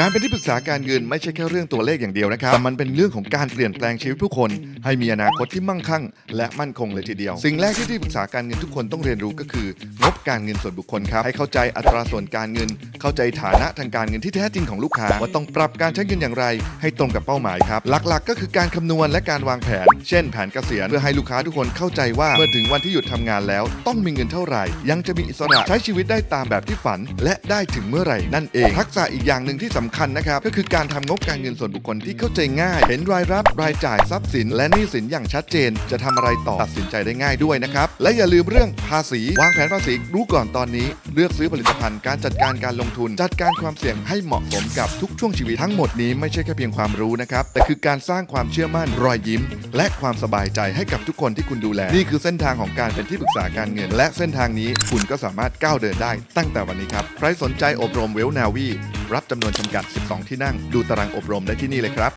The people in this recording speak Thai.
การเป็นที่ปรึกษาการเงินไม่ใช่แค่เรื่องตัวเลขอย่างเดียวนะครับแต่มันเป็นเรื่องของการเปลี่ยนแปลงชีวิตผู้คน ให้มีอนาคตที่มั่งคั่ง และมั่นคงเลยทีเดียว สิ่งแรกที่ที่ปรึกษาการเงินทุกคนต้องเรียนรู้ก็คืองบการเงินส่วนบุคคลครับให้เข้าใจอัตราส่วนการเงิน เข้าใจฐานะทางการเงินที่แท้จริงของลูกค้าว่าต้องปรับการใช้เงินอย่างไร ให้ตรงกับเป้าหมายครับ หลักๆ ก็คือการคำนวณและการวางแผน เช่นแผนเกษียณเพื่อให้ลูกค้าทุกคนเข้าใจว่าเมื่อถึงวันที่หยุดทำงานแล้ว ต้องมีเงินเท่าไหร่ ยังจะมีอิสระใช้ชีวิตได้ตามแบบที่ฝัน และได้ถึงเมื่อไหร่นั่นเอง ทักษะอีกอย่างหนึ่งที่สำคัญนะครับก็คือการทำงบการเงินส่วนบุคคลที่เข้าใจง่าย เห็นรายรับรายจ่ายทรัพย์สิน และหนี้สินอย่างชัดเจน จะทำอะไรต่อตัดสินใจได้ง่ายด้วยนะครับและอย่าลืมเรื่องภาษีวางแผนภาษีรู้ก่อนตอนนี้ เลือกซื้อผลิตภัณฑ์การจัดการการลงทุน จัดการความเสี่ยงให้เหมาะสมกับทุกช่วงชีวิตทั้งหมดนี้ไม่ใช่แค่เพียงความรู้นะครับ แต่คือการสร้างความเชื่อมั่นรอยยิ้ม และความสบายใจให้กับทุกคนที่คุณดูแล นี่คือเส้นทางของการเป็นที่ปรึกษาการเงิน และเส้นทางนี้คุณก็สามารถก้าวเดินได้ ตั้งแต่วันนี้ครับใครสนใจอบรมเวลนาวีรับจำนวนจำกัด 12 ที่นั่ง ดูตารางอบรมได้ที่นี่เลยครับ